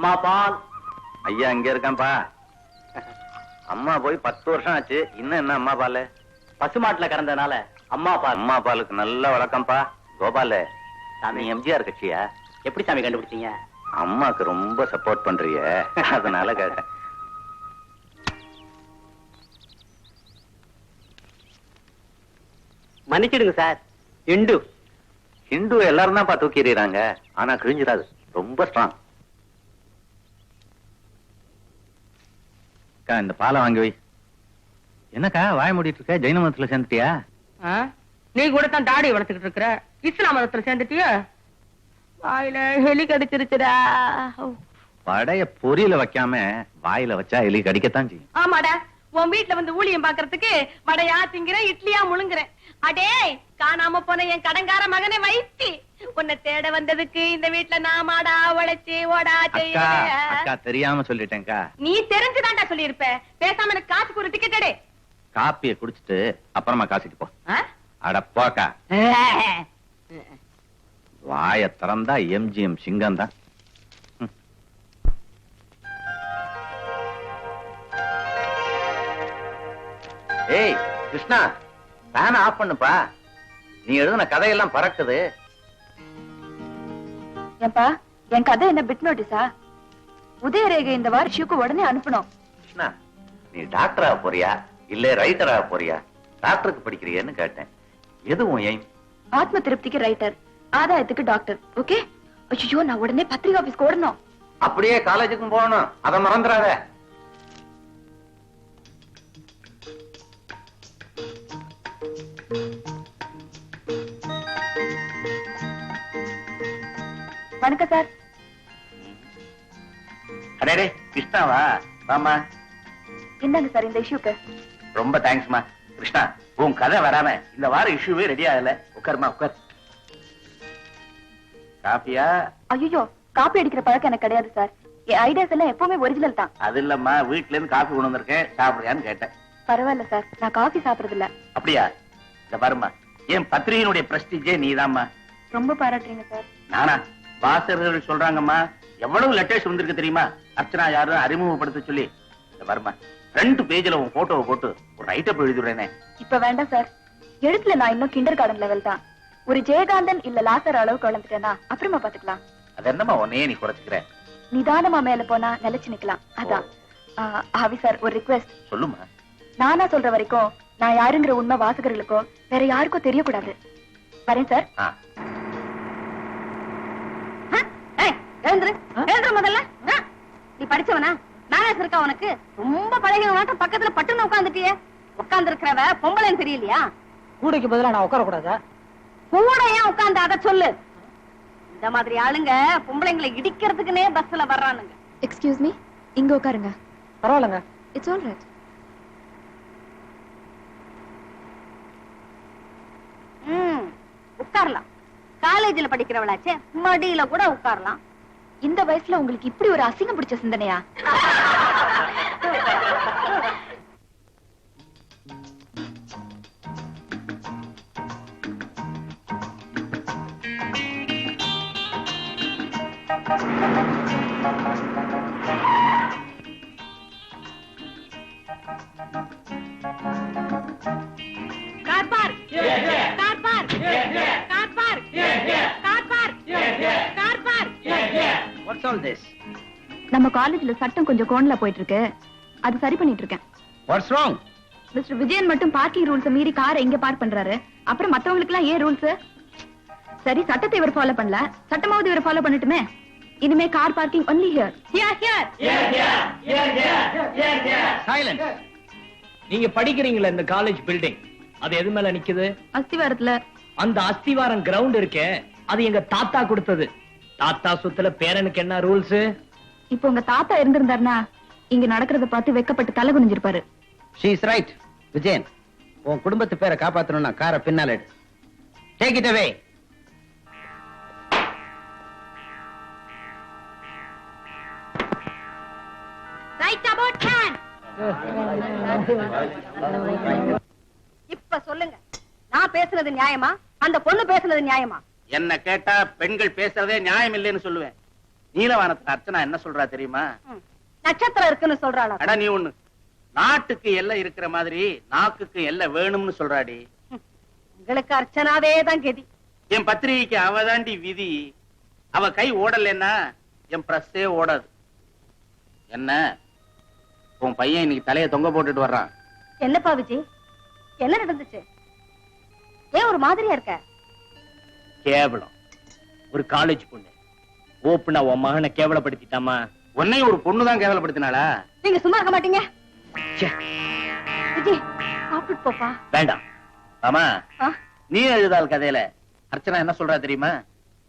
அம்மா பால். ஐயா இங்க இருக்கான்ப்பா. அம்மா போய் பத்து வருஷம் ஆச்சு. இன்னும் என்ன அம்மா பாலு? பசுமாட்டுல கறந்தனால அம்மா பால். அம்மா பாலுக்கு நல்ல வழக்கம்ப்பா. கோபாலு சாமி. எம்ஜிஆர் கட்சியா? எப்படி சாமி கண்டுபிடிச்சீங்க? அம்மாக்கு ரொம்ப சப்போர்ட் பண்றிய. அதனால கேட்டேன். மன்னிச்சிடுங்க சார். இண்டு. ஹிந்து எல்லாரும் தான்ப்பா தூக்கி எறியறாங்க ஆனா கிழிஞ்சிடாது. ரொம்ப ஸ்ட்ராங் இந்த பாலை வாங்கி வை. என்னக்கா வாய மூடிட்டு இருக்க ஜெயின மதத்துல சேர்ந்துட்டியா? நீ கூட தான் தாடி வளர்த்துக்கிட்டு இருக்கிற. இஸ்லாம் மதத்துல சேர்ந்துட்டிய? வாயில எலி கடிச்சிருச்சுடா. படைய பொரியல வைக்காம வாயில வச்சா எலி கடிக்கத்தான் செய்யும். ஆமாடா. உன் வீட்டுல வந்து ஊழியம் பாக்குறதுக்கு வடையா திங்கிறேன் இட்லியா முழுங்குறேன் அடே காணாம போன என் கடங்கார மகனை வைத்தி. உன்னை தேட வந்ததுக்கு இந்த வீட்டுல நாமாடா உழைச்சு ஓடா அக்கா தெரியாம சொல்லிட்டேன்க்கா. நீ தெரிஞ்சுதான்டா சொல்லியிருப்ப. பேசாம எனக்கு காசுக்கு ஒரு டிக்கெட் எடு. காப்பிய குடிச்சிட்டு அப்புறமா காசிக்கு போ? அட போக்கா. வாய திறந்தா எம்ஜிஎம் சிங்கம் தான் ஏய் கிருஷ்ணா. ஃபேன் ஆஃப் பண்ணுப்பா. நீ எழுதின கதையெல்லாம் பறக்குது. ஏன்பா என் கதை என்ன பிட் நோட்டீஸா உதயரேகை இந்த வாரம் ஷூக்கு உடனே அனுப்பணும். கிருஷ்ணா நீ டாக்டரா போறியா? இல்ல ரைட்டரா போறியா? டாக்டருக்கு படிக்கிறியன்னு கேட்டேன். எது உன் எய்ம் ஆத்ம திருப்திக்கு ரைட்டர் ஆதாயத்துக்கு டாக்டர் ஓகே ஐயோ நான் உடனே பத்திரிகை ஆபீஸ்க்கு ஓடணும். அப்படியே காலேஜுக்கும் போகணும். அதை மறந்துடாத வணக்கம் சார். அடே கிருஷ்ணாவா? வாமா இந்தாங்க சார் இந்த இஷ்யூக்கு ரொம்ப தேங்க்ஸ்மா கிருஷ்ணா உன் கதை வராம இந்த வாரம் இஷ்யூவே ரெடி ஆகல. உட்காருமா உட்கார். காப்பியா? ஐயோ காப்பி அடிக்கிற பழக்கம் எனக்கு கிடையாது சார். என் ஐடியாஸ் எல்லாம் எப்பவுமே ஒரிஜினல் தான். அது இல்லம்மா வீட்ல இருந்து காப்பி கொண்டு வந்திருக்கேன். சாப்பிடுறியான்னு கேட்டேன். பரவாயில்ல சார் நான் காஃபி சாப்பிடுறது இல்ல அப்படியா? இந்த பாருமா என் பத்திரிகையினுடைய பிரஸ்டீஜே நீதாம்மா. ரொம்ப பாராட்டுறீங்க சார். நானா? வாசகர்கள் சொல்றாங்கம்மா எவ்வளவு லெட்டர்ஸ் வந்திருக்கு தெரியுமா? அர்ச்சனா யாரும் அறிமுகப்படுத்த சொல்லி பாருமா ரெண்டு பேஜ்ல உன் போட்டோவை போட்டு ஒரு ரைட்டப் எழுதிடுறேனே. இப்ப வேண்டாம் சார் எழுத்துல நான் இன்னும் கிண்டர் கார்டன் லெவல் தான். ஒரு ஜெயகாந்தன் இல்ல லாசர் அளவுக்கு வளர்ந்துட்டேனா அப்புறமா பாத்துக்கலாம். அது என்னம்மா உன்னையே நீ குறைச்சிக்கிற? நிதானமா மேல போனா நிலைச்சு நிக்கலாம். அதான். ஆவி சார் ஒரு ரிக்வெஸ்ட் சொல்லுமா நானா சொல்ற வரைக்கும் நான் யாருங்கிற உண்மை வாசகர்களுக்கோ வேற யாருக்கோ தெரியக்கூடாது. வரேன் சார் ஆ எழுந்துரு. எழுந்துரு முதல்ல. ஆ? நீ படிச்சவனா? நானே இருக்கா உனக்கு? ரொம்ப பழகினவனாட்டம் பக்கத்துல பட்டுன்னு உட்காந்துட்டியே உட்கார்ந்து இருக்கிறவ பொம்பளைன்னு தெரியலையா? கூடைக்கு பதிலா நான் உட்கார கூடாதா கூட ஏன் உட்கார்ந்து? அத சொல்லு. இந்த மாதிரி ஆளுங்க பொம்பளைங்களை இடிக்கிறதுக்குனே பஸ்ல வர்றானுங்க. எக்ஸ்கியூஸ் மீ இங்க உட்காருங்க. பரவாயில்லைங்க. இட்ஸ் ஆல் ரைட் ம், உட்காரலாம். காலேஜ்ல படிக்கிறவளாச்சே மடியில கூட உட்காரலாம். இந்த வயசுல உங்களுக்கு இப்படி ஒரு அசிங்கம் பிடிச்ச சிந்தனையா? வாட்ஸ் ஆல் திஸ் நம்ம காலேஜ்ல சட்டம் கொஞ்சம் கோணலா போயிட்டு இருக்கு அது சரி பண்ணிட்டு இருக்கேன் வாட்ஸ் ராங் மிஸ்டர் விஜயன் மட்டும் பார்க்கிங் ரூல்ஸ் மீறி காரை எங்க பார்க் பண்றாரு. அப்புறம் மத்தவங்களுக்கு எல்லாம் ஏன் ரூல்ஸ்? சரி சட்டத்தை இவர் ஃபாலோ பண்ணல. சட்டமாவது இவர் ஃபாலோ பண்ணட்டுமே? இனிமே car parking only here here here silence நீங்க படிக்கிறீங்களா இந்த காலேஜ் பில்டிங் அது எது மேல நிக்குது? அஸ்திவாரத்துல. அந்த அஸ்திவாரம் கிரவுண்ட் இருக்கே. அது எங்க தாத்தா கொடுத்தது. தாத்தா சொத்துல பேரனுக்கு என்ன ரூல்ஸ்? இப்போ உங்க தாத்தா இருந்திருந்தாருன்னா இங்க நடக்கிறத பார்த்து வெக்கப்பட்டு தலை குனிஞ்சிருப்பாரு. She is right Vijayan. உன் குடும்பத்து பேரை காப்பாத்தணும்னா காரை பின்னால எடு. டேக் இட் அவே இப்ப சொல்லுங்க. நான் பேசுறது நியாயமா? அந்த பொண்ணு பேசுறது நியாயமா? என்ன கேட்டா பெண்கள் பேசுறதே நியாயம் இல்லைன்னு சொல்லுவேன். நீலவானத்துல அர்ச்சனா என்ன சொல்றா தெரியுமா. நட்சத்திரம் இருக்குன்னு சொல்றாளா? அட நீ ஒண்ணு. நாட்டுக்கு எல்லை இருக்கிற மாதிரி நாக்குக்கு எல்லை வேணும்னு சொல்றாடி. உங்களுக்கு அர்ச்சனாவே தான் கெதி. என் பத்திரிகைக்கு அவதாண்டி விதி. அவ கை ஓடலைன்னா என் பிரஸ்ஸே ஓடாது. என்ன? உன் பையன் இன்னைக்கு தலைய தொங்க போட்டுட்டு வர்றான். என்னப்பா விஜய் என்ன நடந்துச்சு? ஏன் ஒரு மாதிரியா இருக்க? கேவலம். ஒரு காலேஜ் பொண்ணு. ஓப்புனா உன் மகனை கேவலப்படுத்திட்டாமா? உன்னையும் ஒரு பொண்ணு தான் கேவலப்படுத்தினாளா? நீங்க சும்மா இருக்க மாட்டீங்க. ச்சே, விஜய் சாப்பிட்டு போப்பா. வேண்டாம். ஆமா ஆ, நீ எழுதால் கதையில அர்ச்சனா என்ன சொல்றா தெரியுமா?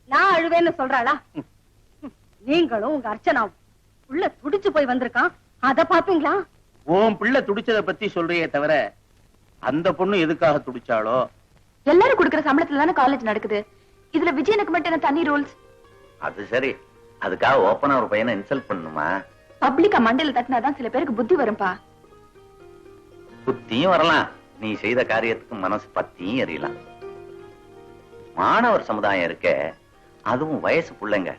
நான் அழுவேன்னு சொல்றாளா? ம், நீங்களும் உங்க அர்ச்சனாவும் உள்ள துடிச்சு போய் வந்திருக்கான். அத பாப்பீங்களா உன் பிள்ளை துடிச்சத பத்தி சொல்றியே தவிர அந்த பொண்ணு எதுக்காக துடிச்சாளோ? எல்லாரும் கொடுக்கற சம்பளத்துல தானே காலேஜ் நடக்குது. இதுல விஜயனுக்கு மட்டும் என்ன தனி ரூல்ஸ்? அது சரி. அதுக்காக ஓப்பனா ஒரு பையனை இன்சல்ட் பண்ணுமா பப்ளிக்கா மண்டையில தட்டினாதான் சில பேருக்கு புத்தி வரும்பா. புத்தியும் வரலாம். நீ செய்த காரியத்துக்கு மனசு பத்தியும் எறியலாம். மாணவர் சமுதாயம் இருக்க அதுவும் வயசு பிள்ளைங்க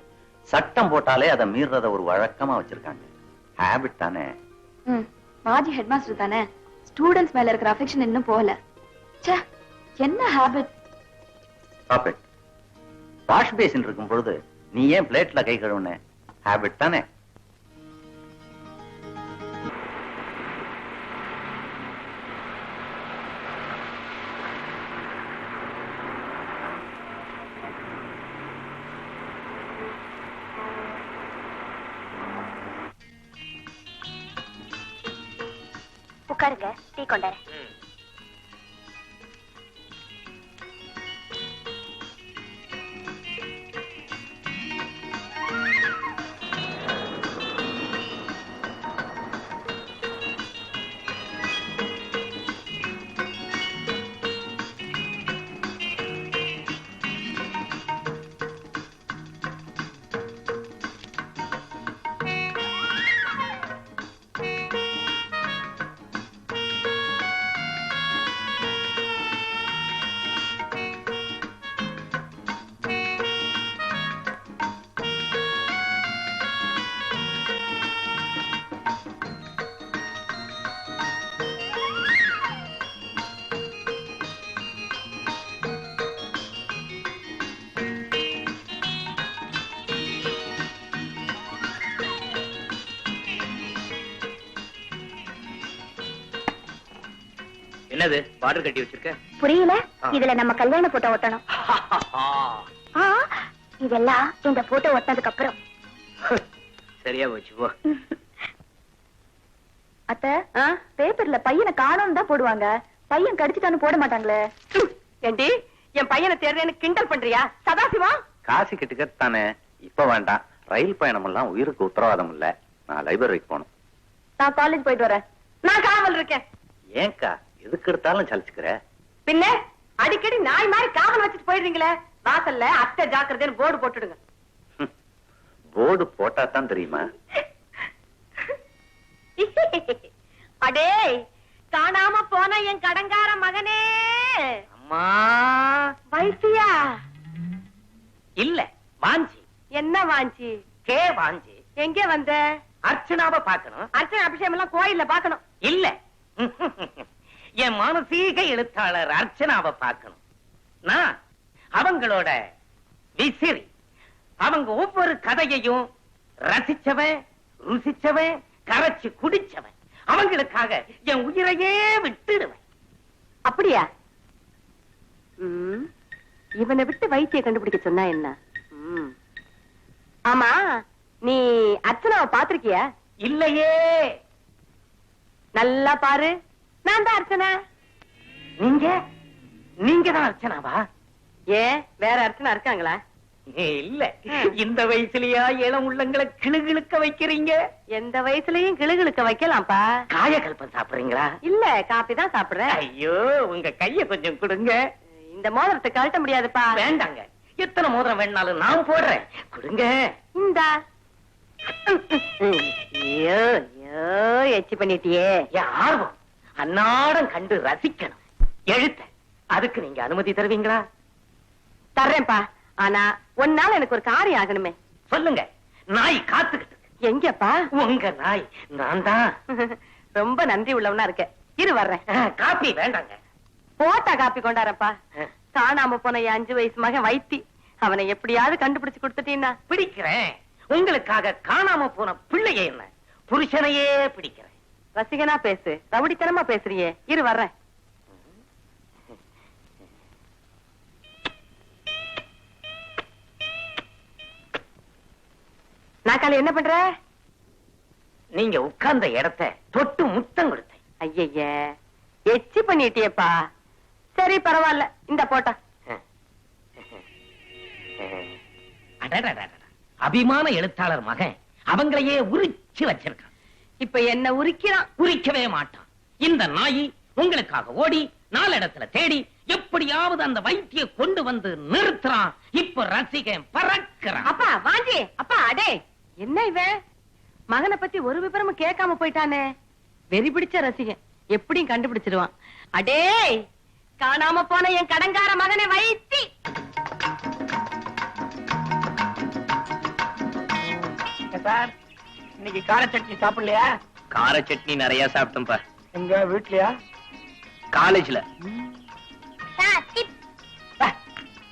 சட்டம் போட்டாலே அதை மீறத ஒரு வழக்கமா வச்சிருக்காங்க. ஹேபிட் தானே. மாஜி ஹெட்மாஸ்டர் தானே. ஸ்டூடெண்ட்ஸ் மேல இருக்கிற அஃபெக்ஷன் இன்னும் போகல. ச்சே என்ன ஹாபிட் வாஷ் பேசின் இருக்கும் பொழுது நீ ஏன் பிளேட்ல கை கழுவுன? ஹேபிட் தானே. என்னது? பார்டர் கட்டி வச்சிருக்க? புரியல. இதுல நம்ம கல்யாண போட்டோ ஒட்டணும். ஆ, இதெல்லாம் இந்த போட்டோ ஒட்டினதுக்கு அப்புறம் சரியா போச்சு போ. அத்த பேப்பர்ல பையனை காணோம்னு தான் போடுவாங்க. பையன் கடிச்சிட்டான்னு போட மாட்டாங்களே. ஏண்டி என் பையனை தேடுறேன்னு கிண்டல் பண்றியா? சதாசிவம்? காசி கிட்டுக்கட்டு தானே. இப்ப வேண்டாம். ரயில் பயணம் எல்லாம் உயிருக்கு உத்தரவாதம் இல்ல. நான் லைப்ரரிக்கு போகணும். நான் காலேஜ் போயிட்டு வரேன். நான் காவல் இருக்கேன் ஏன்க்கா எதுக்கு எடுத்தாலும் சலிச்சுக்கிற? பின்ன அடிக்கடி நாய் மாதிரி காவல் வச்சுட்டு போயிடுறீங்களே? வாசல்ல அத்தை ஜாக்கிரதைன்னு போர்டு போட்டுடுங்க. போர்டு போட்டா தான் தெரியுமா? அடே காணாம போன என் கடங்கார மகனே. அம்மா. வைத்தியா இல்ல வாஞ்சி. என்ன வாஞ்சி? கே வாஞ்சி. எங்க வந்த? அர்ச்சனாவை பார்க்கணும். அர்ச்சனை அபிஷேகம் எல்லாம் கோயில்ல பாக்கணும் இல்ல. என் மானசீக எழுத்தாளர் அர்ச்சனாவை பார்க்கணும். நான் அவங்களோட விசிறி. அவங்க ஒவ்வொரு கதையையும் ரசிச்சவன் ருசிச்சவன் கரைச்சு குடிச்சவன். அவங்களுக்காக என் உயிரையே விட்டுடுவேன். அப்படியா? இவனை விட்டு வைத்திய கண்டுபிடிக்க சொன்னா என்ன. ஆமா நீ அர்ச்சனாவை பாத்திருக்கியா இல்லையே. நல்லா பாரு. நான் தான் அர்ச்சனா. நீங்க? நீங்க தான் அர்ச்சனாவா? ஏன் வேற அர்ச்சனா இருக்காங்களா? இல்ல. இந்த வயசுலயா இளம் உள்ளங்களை கிளுகிழுக்க வைக்கிறீங்க? எந்த வயசுலயும் கிளுகிழுக்க வைக்கலாம்ப்பா. காயகல்பம் சாப்பிடுறீங்களா? இல்ல காப்பி தான் சாப்பிடுறேன். ஐயோ உங்க கைய கொஞ்சம் கொடுங்க. இந்த மோதிரத்தை கழட்ட முடியாதுப்பா. வேண்டாங்க. எத்தனை மோதிரம் வேணாலும் நான் போடுறேன். கொடுங்க. இந்தா. ஐயோ ஐயோ எச்சி பண்ணிட்டியே. ஆர்வம். அன்னாடம் கண்டு ரசிக்கணும். எழுத்த. அதுக்கு நீங்க அனுமதி தருவீங்களா? தர்றேன்ப்பா. ஆனா ஒன்னால எனக்கு ஒரு காரியம் ஆகணுமே. சொல்லுங்க. நாய் காத்துக்கிட்டு. எங்கப்பா? உங்க நாய். நான் தான் ரொம்ப நன்றி உள்ளவனா இருக்க இரு வர்றேன். காப்பி வேண்டாங்க. போட்டா காப்பி கொண்டாரப்பா காணாம போன என் அஞ்சு வயசு மகன் வைத்தி. அவனை எப்படியாவது கண்டுபிடிச்சு கொடுத்துட்டீன்னா. பிடிக்கிறேன். உங்களுக்காக காணாம போன பிள்ளைய என்ன? புருஷனையே பிடிக்கிறேன். ரசிகனா பேசு. ரவுடித்தனமா பேசுறியே. இரு வர்றேன். நாக்காளி என்ன பண்ற? நீங்க உட்கார்ந்த இடத்தை தொட்டு முத்தம் கொடுத்தேன். ஐயய்ய எச்சி பண்ணிட்டியேப்பா. சரி பரவாயில்ல. இந்த போட்டா. அடடடடட. அபிமான எழுத்தாளர் மகன் அவங்களையே உரிச்சு வச்சிருக்கான். இப்ப என்ன உரிக்கிறான் உரிக்கவே மாட்டான். இந்த நாயி உங்களுக்காக ஓடி நாலு இடத்துல தேடி எப்படியாவது அந்த வைத்திய கொண்டு வந்து நிறுத்துறான். இப்ப ரசிகன் பறக்கிறான். அப்பா வாஞ்சி. அப்பா அடே. என்ன இவன் மகனை பத்தி ஒரு விவரமும் கேட்காம போயிட்டானே. வெறி பிடிச்ச ரசிகன். எப்படியும் கண்டுபிடிச்சிருவான். அடே காணாம போன என் கடங்கார மகனை வைத்தி. சார் இன்னைக்கு கார சட்னி சாப்பிடலையா? கார சட்னி நிறைய சாப்பிட்டேன்பா எங்க வீட்லயா? காலேஜ்ல.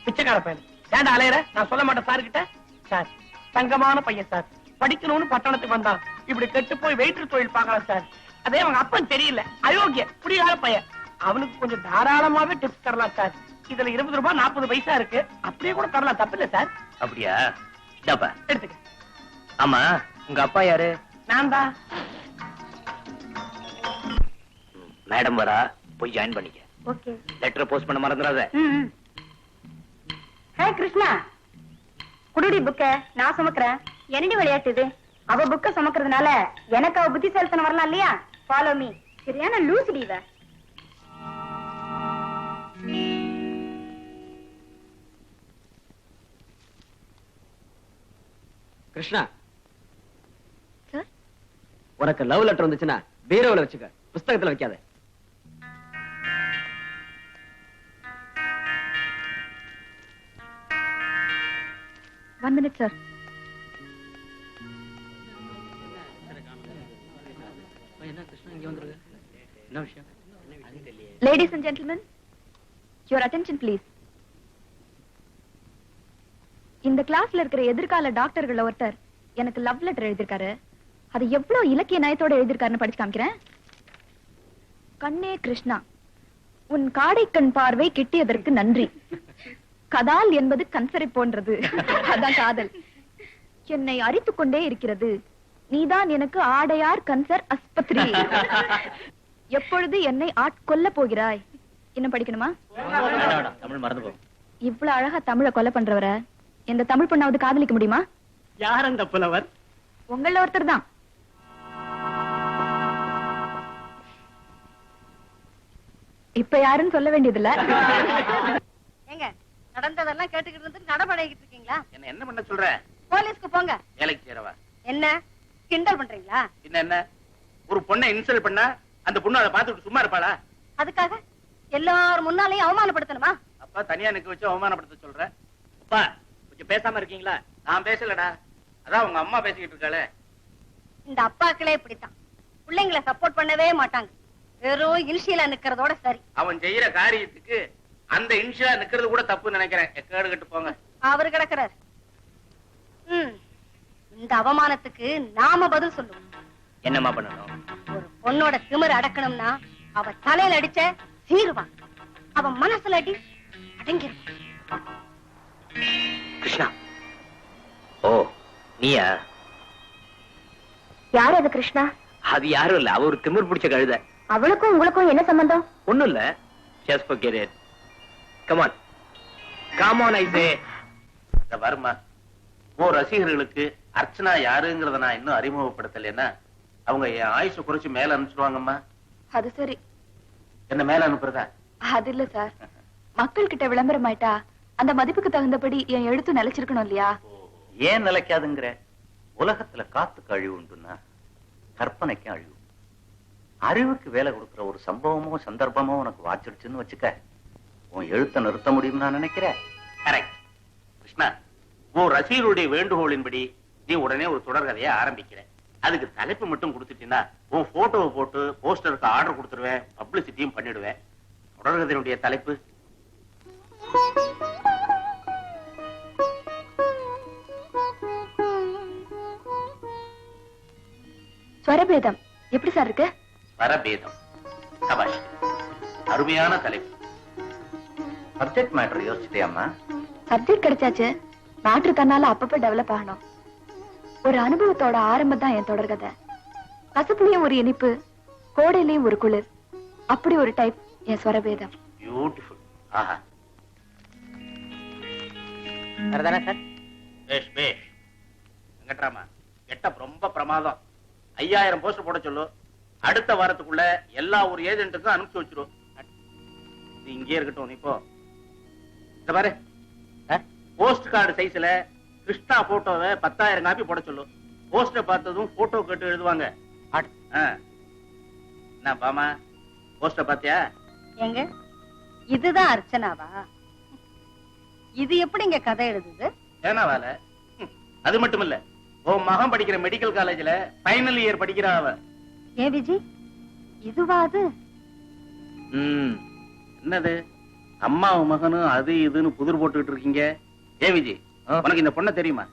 பிச்சைக்கார பையன். ஏன்டா அலையற? நான் சொல்ல மாட்டேன் சார் கிட்ட சார் தங்கமான பையன் சார். படிக்கணும்னு பட்டணத்துக்கு வந்தான். இப்படி கெட்டு போய் வெயிட்டர் தொழில் பார்க்கலாம் சார். அதே அவங்க அப்பன் தெரியல. அயோக்கிய குடிகார பையன். அவனுக்கு கொஞ்சம் தாராளமாவே டிப்ஸ் தரலாம் சார். இதுல இருபது ரூபாய் நாற்பது பைசா இருக்கு. அப்படியே கூட தரலாம். தப்பு இல்ல சார். அப்படியா? எடுத்துக்க. ஆமா. உங்க அப்பா யாரு? நான் தான் மேடம் வரா போய் ஜாயின் பண்ணிக்க. ஓகே. லெட்டர் போஸ்ட் பண்ண மறந்துடாத ஹே கிருஷ்ணா. குடுடி புக்க நான் சுமக்கிறேன். என்னடி விளையாட்டு இது? அவ புக்க சுமக்கிறதுனால எனக்கு அவ புத்திசாலித்தனம் வரலாம் இல்லையா? ஃபாலோ மீ சரியான லூசுடி இவ. கிருஷ்ணா உனக்கு லவ் லெட்டர் வந்துச்சுன்னா பீரோவில் வச்சுக்க. புஸ்தகத்துல வைக்காத. One minute sir ladies and gentlemen your attention please இந்த கிளாஸ்ல இருக்கிற எதிர்கால டாக்டர்கள் ஒருத்தர் எனக்கு லவ் லெட்டர் எழுதியிருக்காரு. அது எவ்வளவு இலக்கிய நயத்தோட எழுதியிருக்காருன்னு படிச்சு காமிக்கிறேன். கண்ணே கிருஷ்ணா உன் காடை கண் பார்வை கிட்டியதற்கு நன்றி. கதால் என்பது கன்சரை போன்றது. அதான் காதல். என்னை அரித்துக் கொண்டே இருக்கிறது. நீதான் எனக்கு ஆடையார் கன்சர் ஆஸ்பத்திரி எப்பொழுது என்னை ஆட்கொல்ல போகிறாய்? இன்னும் படிக்கணுமா? தமிழ் மறந்து போ. இவ்வளவு அழகா தமிழை கொலை பண்றவரை எந்த தமிழ் பொண்ணாவது காதலிக்க முடியுமா? யார் அந்த புலவர்? உங்கள ஒருத்தர் தான். இப்ப யாருன்னு சொல்ல வேண்டியதில்ல. ஏங்க நடந்ததெல்லாம் கேட்டுக்கிட்டு இருந்து நடபடைகிட்டு இருக்கீங்களா? என்ன என்ன பண்ண சொல்ற? போலீஸ்க்கு போங்க. வேலைக்கு சேரவா? என்ன? கிண்டல் பண்றீங்களா? என்ன என்ன? ஒரு பொண்ணை இன்சல்ட் பண்ணா அந்த பொண்ணு அதை பார்த்துட்டு சும்மா இருப்பாளா? அதுக்காக எல்லாரும் முன்னாலேயும் அவமானப்படுத்தணுமா? அப்பா தனியா நிக்க வச்சு அவமானப்படுத்த சொல்ற. அப்பா கொஞ்சம் பேசாம இருக்கீங்களா? நான் பேசலடா. அதான் உங்க அம்மா பேசிக்கிட்டு இருக்காளே. இந்த அப்பாக்களே இப்படித்தான். பிள்ளைங்களை சப்போர்ட் பண்ணவே மாட்டாங்க. வெறும் இனிஷியலா நிக்கிறதோட சரி. அவன் செய்யற காரியத்துக்கு அந்த இன்ஷியா நிக்கிறது கூட தப்பு நினைக்கிறேன். எக்கேடு கட்டு போங்க. அவரு கிடக்குறாரு. இந்த அவமானத்துக்கு நாம பதில் சொல்லுவோம். என்னம்மா பண்ணணும்? ஒரு பொண்ணோட திமிர அடக்கணும்னா அவ தலையில அடிச்ச சீருவான் அவ மனசுல அடி அடங்கிருவான் கிருஷ்ணா. ஓ நீயா? யார் அது கிருஷ்ணா? அது யாரும் இல்ல. அவ ஒரு திமிர் பிடிச்ச கழுத. அவளுக்கும் உங்களுக்கும் என்ன சம்பந்தம்? ஒண்ணும் இல்ல just for career come on come on I say இந்த வருமா? ஓ ரசிகர்களுக்கு அர்ச்சனா யாருங்கிறத நான் இன்னும் அறிமுகப்படுத்தலைன்னா அவங்க என் ஆயுசு குறைச்சு மேல அனுப்பிச்சிடுவாங்கம்மா அது சரி. என்ன மேல அனுப்புறதா? அது இல்ல சார். மக்கள் கிட்ட விளம்பரம் ஆயிட்டா அந்த மதிப்புக்கு தகுந்தபடி என் எழுத்து நிலைச்சிருக்கணும் இல்லையா? ஏன் நிலைக்காதுங்கிற? உலகத்துல காத்துக்கு அழிவு உண்டுன்னா கற்பனைக்கு அழிவு. அறிவுக்கு வேலை கொடுக்கிற ஒரு சம்பவமோ சந்தர்ப்பமோ உனக்கு வாச்சிடுச்சுன்னு வச்சுக்க. உன் எழுத்த நிறுத்த முடியும்னு நான் நினைக்கிறேன். கரெக்ட் கிருஷ்ணா ஓ ரசிகருடைய வேண்டுகோளின்படி நீ உடனே ஒரு தொடர்கதையை ஆரம்பிக்கிற அதுக்கு தலைப்பு மட்டும் கொடுத்துட்டீங்கன்னா உன் போட்டோவை போட்டு போஸ்டருக்கு ஆர்டர் கொடுத்துருவேன் பப்ளிசிட்டியும் பண்ணிடுவேன். தொடர்கதையினுடைய தலைப்பு? ஸ்வரபேதம். எப்படி சார் இருக்கு? வரபேதம் சபாஷ் அருமையான தலைப்பு. சப்ஜெக்ட் மேட்டர் யோசிச்சிட்டியாம்மா சப்ஜெக்ட் கிடைச்சாச்சு. நாட்டு கண்ணால அப்பப்ப டெவலப் ஆகணும். ஒரு அனுபவத்தோட ஆரம்பம் தான் என் தொடர்கதை கசப்புலயும் ஒரு இனிப்பு கோடையிலயும் ஒரு குளிர். அப்படி ஒரு டைப் என் ஸ்வரபேதம் பியூட்டிஃபுல் ஆஹா. சரிதானே சார் பேஷ் பேஷ் வெங்கட்ராமா கெட்டப் ரொம்ப பிரமாதம். ஐயாயிரம் போஸ்டர் போட சொல்லு. அடுத்த வாரத்துக்குள்ள எல்லா ஒரு ஏஜென்ட்டுக்கும் அனுப்பிச்சு வச்சிரும் இங்கே இருக்கட்டும் இப்போ பாரு. போஸ்ட் கார்டு சைஸ்ல கிருஷ்ணா போட்டோவை பத்தாயிரம் காப்பி போட சொல்லு. போஸ்டர் பார்த்ததும் போட்டோ கேட்டு எழுதுவாங்க. என்ன பாமா? போஸ்டர் பாத்தியா எங்க இதுதான் அர்ச்சனாவா? இது எப்படிங்க கதை எழுதுது? ஏனா வேலை. ம், அது மட்டும் இல்ல உன் மகன் படிக்கிற மெடிக்கல் காலேஜ்ல ஃபைனல் இயர் படிக்கிறா அவ ஏ விஜி? இதுவா அது? என்னது? அம்மாவும் மகனும் அது இதுன்னு புதிர் போட்டுக்கிட்டு இருக்கீங்க. ஏ விஜி உனக்கு இந்த பொண்ணை தெரியுமா?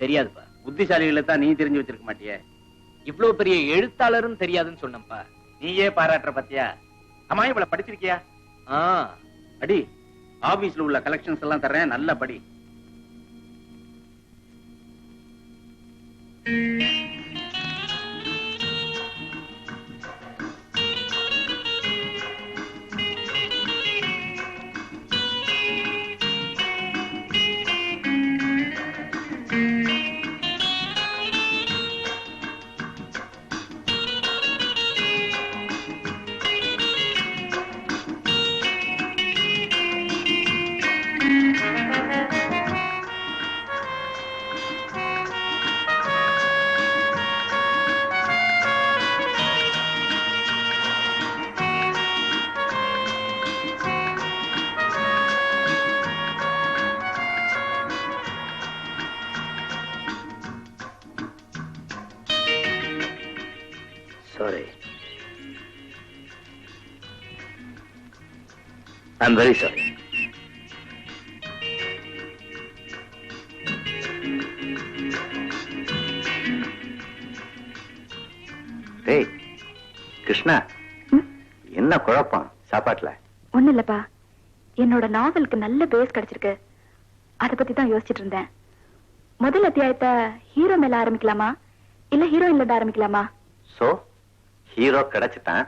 தெரியாதுப்பா. புத்திசாலிகளை தான் நீ தெரிஞ்சு வச்சிருக்க மாட்டியே. இவ்வளவு பெரிய எழுத்தாளரும் தெரியாதுன்னு சொன்னப்பா நீயே பாராட்டுற பத்தியா? அம்மா இவள படிச்சிருக்கியா? ஆ. அடி ஆபீஸ்ல உள்ள கலெக்ஷன்ஸ் எல்லாம் தர்றேன். நல்ல படி. சாரி ஐம் வெரி சாரி டேய் கிருஷ்ணா என்ன குழப்பம் சாப்பாட்டுல? ஒண்ணு இல்லப்பா. என்னோட நாவலுக்கு நல்ல பேஸ் கிடைச்சிருக்கு. அத பத்தி தான் யோசிச்சுட்டு இருந்தேன். முதல் அத்தியாயத்தை ஹீரோ மேல ஆரம்பிக்கலாமா? இல்ல ஹீரோயின்ல ஆரம்பிக்கலாமா? சோ ஹீரோ கிடைச்சிட்டான்.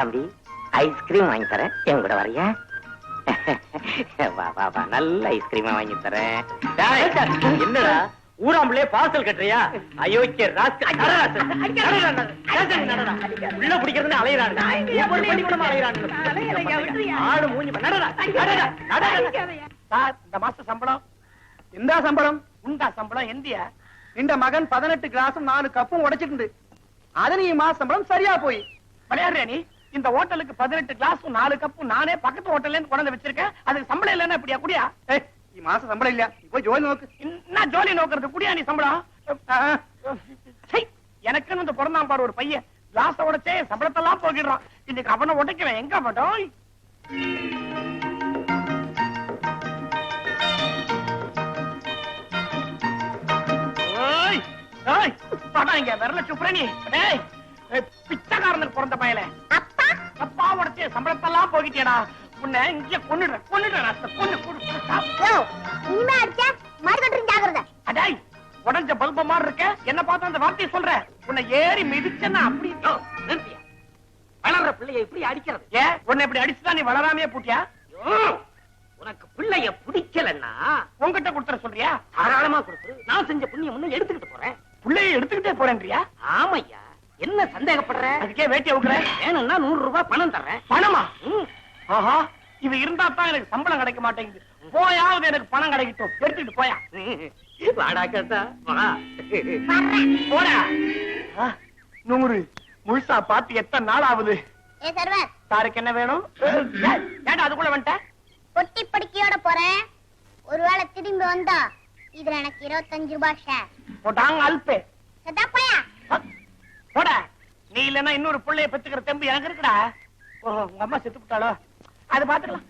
தம்பி ஐஸ்கிரீம் வாங்கி தரேன் என் கூட வரையா வா வா வா நல்ல ஐஸ்கிரீமா வாங்கி தரேன் என்னடா ஊராம்பளே பார்சல் கட்டுறியா அயோக்கிய. உள்ள பள்ளிக்கூடமா அலையறானுங்க. ஆடு மூஞ்சி. சார் இந்த மாச சம்பளம் இந்த சம்பளம் உண்டா சம்பளம் எந்தியா இந்த மகன் பதினெட்டு கிளாஸும் நாலு கப்பும் உடைச்சிட்டு அது நீ மாச சம்பளம் சரியா போய் விளையாடுறியா நீ இந்த ஹோட்டலுக்கு பதினெட்டு கிளாஸும் நாலு கப்பும் நானே பக்கத்து ஹோட்டல்ல இருந்து கொண்டு வந்து வச்சிருக்கேன். அதுக்கு சம்பளம் இல்லைன்னா இப்படியா குடியா ஏய் நீ மாச சம்பளம் இல்லையா? நீ போய் ஜோலி நோக்கு. நான் ஜோலி நோக்கிறது குடியா நீ சம்பளம்? சை, எனக்குன்னு இந்த பிறந்தான் பாரு ஒரு பையன். கிளாஸ உடைச்சே சம்பளத்தெல்லாம் போக்கிடுறான். இன்னைக்கு அவனை உடைக்கிறேன் எங்க ஏய், வாடா இங்க விரல சுப்ரணி பிச்சைக்காரனுக்கு பிறந்த பயல அப்பா உடைச்சே சம்பளத்தெல்லாம் போக்கிட்டேடா உன்னை இங்க கொன்னு கொடு கொடு, சாப்பிடு. இனிமே அடிச்சா மறுகட்டு ஜாகிரதை அடாய் உடஞ்ச பல்ப மாதிரி இருக்க. என்ன பார்த்து அந்த வார்த்தையை சொல்ற. உன்னை ஏறி மிதிச்சேன்னா அப்படி நிறுத்தியா? வளர்ற பிள்ளைய இப்படி அடிக்கிறது. ஏன் உன்னை இப்படி அடிச்சுதான் நீ வளராமையே பூட்டியா? உனக்கு பிள்ளைய பிடிக்கலன்னா? உன்கிட்ட கொடுத்துற சொல்றியா? தாராளமா கொடுத்து நான் செஞ்ச புண்ணியம் ஒண்ணு எடுத்துக்கிட்டு போறேன். பிள்ளைய எடுத்துக்கிட்டே போறேன்றியா? ஆமையா? என்ன சந்தேகப்படுற? அதுக்கே வேட்டி அவுக்குற வேணும்னா நூறு ரூபாய் பணம் தர்றேன். பணமா. ஆஹா இது இருந்தா தான் எனக்கு சம்பளம் கிடைக்க மாட்டேங்குது. போயாவது எனக்கு பணம் கிடைக்கட்டும். எடுத்துக்கிட்டு போயா. வாடா கண்ணா வா. போடா. நூறு. முழுசா பார்த்து எத்தனை நாள் ஆகுது? ஏ சர்வர். சாருக்கு என்ன வேணும்? ஏன்டா அதுக்குள்ள வந்துட்ட? பொட்டி படிக்கையோட போறேன். ஒருவேளை திரும்பி வந்தா இதுல எனக்கு இருபத்தஞ்சு ரூபாய் ஷேர் போட்டாங்க அல்பே. போயா? போடா. நீ இல்லன்னா இன்னொரு புள்ளைய பெத்துக்கிற தெம்பு எனக்கு இருக்குடா. உங்க அம்மா செத்து விட்டாளோ அது பாத்துக்கலாம்.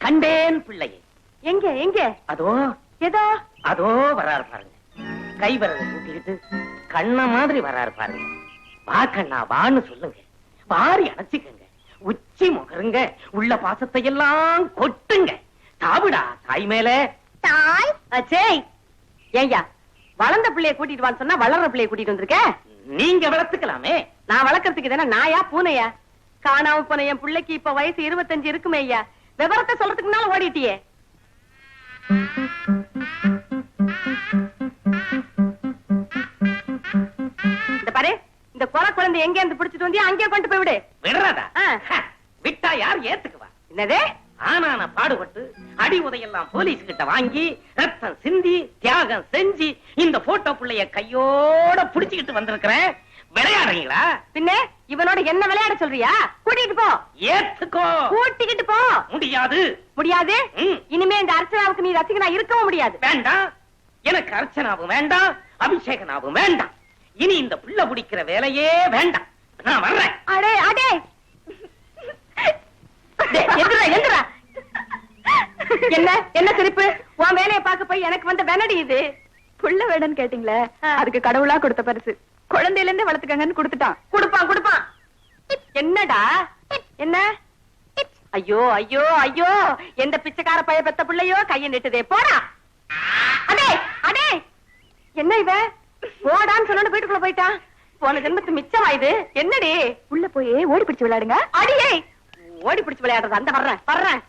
கண்டேன் பிள்ளையை. எங்க எங்க? அதோ ஏதோ அதோ வராரு பாருங்க. கை வரத கூட்டிக்கிட்டு கண்ண மாதிரி வராரு பாருங்க. வா கண்ணா வான்னு சொல்லுங்க. வாரி அணைச்சிக்கங்க. உச்சி முகருங்க. உள்ள பாசத்தை எல்லாம் கொட்டுங்க. தாவுடா தாய் மேல. தாய்? அச்சே ஏய்யா வளர்ந்த பிள்ளைய கூட்டிட்டு வான்னு சொன்னா வளர்ற பிள்ளைய கூட்டிட்டு வந்திருக்க? நீங்க வளர்த்துக்கலாமே. நான் வளர்க்கறதுக்கு தானே நாயா பூனையா? காணாம போன என் பிள்ளைக்கு இப்ப வயசு இருபத்தஞ்சு இருக்குமே ஐயா. விவரத்தை சொல்றதுக்கு முன்னால ஓடிட்டியே. இந்த பாரு இந்த கொலை குழந்தை எங்க இருந்து பிடிச்சிட்டு வந்தியா அங்கேயே கொண்டு போய் விடு. விடுறதா? விட்டா யார் ஏத்துக்குவா? என்னது? ஆனான பாடுபட்டு அடி உதையெல்லாம் போலீஸ் கிட்ட வாங்கி ரத்தம் சிந்தி தியாகம் செஞ்சு இந்த போட்டோ புள்ளைய கையோட புடிச்சுக்கிட்டு வந்திருக்கிறேன். விளையாடுறீங்களா? பின்ன இவனோட என்ன விளையாட சொல்றியா? கூட்டிட்டு போ. ஏத்துக்கோ. கூட்டிக்கிட்டு போ. முடியாது. முடியாது. இனிமே இந்த அர்ச்சனாவுக்கு நீ ரசிகனா இருக்கவும் முடியாது. வேண்டாம். எனக்கு அர்ச்சனாவும் வேண்டாம் அபிஷேகனாவும் வேண்டாம். இனி இந்த புள்ள பிடிக்கிற வேலையே வேண்டாம். நான் வர்றேன். அடே அடே. என்ன என்ன சிரிப்பு? உன் வேலையை பார்க்க போய் எனக்கு வந்த வெனடி இது? புள்ள வேணும்னு கேட்டீங்களே அதுக்கு கடவுளா கொடுத்த பரிசு. குழந்தையில இருந்தே வளர்த்துக்கங்கன்னு கொடுத்துட்டான். கொடுப்பான் கொடுப்பான். என்னடா? என்ன? ஐயோ ஐயோ ஐயோ. எந்த பிச்சைக்கார பைய பெத்த பிள்ளையோ? கைய நெட்டுதே போடா. அடே அடே. என்ன இவ? போடான்னு சொன்னு வீட்டுக்குள்ள போயிட்டான். போன ஜென்மத்து மிச்சமா இது என்னடி? உள்ள போய் ஓடி பிடிச்சு விளையாடுங்க. அடியே. ஓடி பிடிச்சு விளையாடுறது அந்த வர்றேன் வர்றேன்.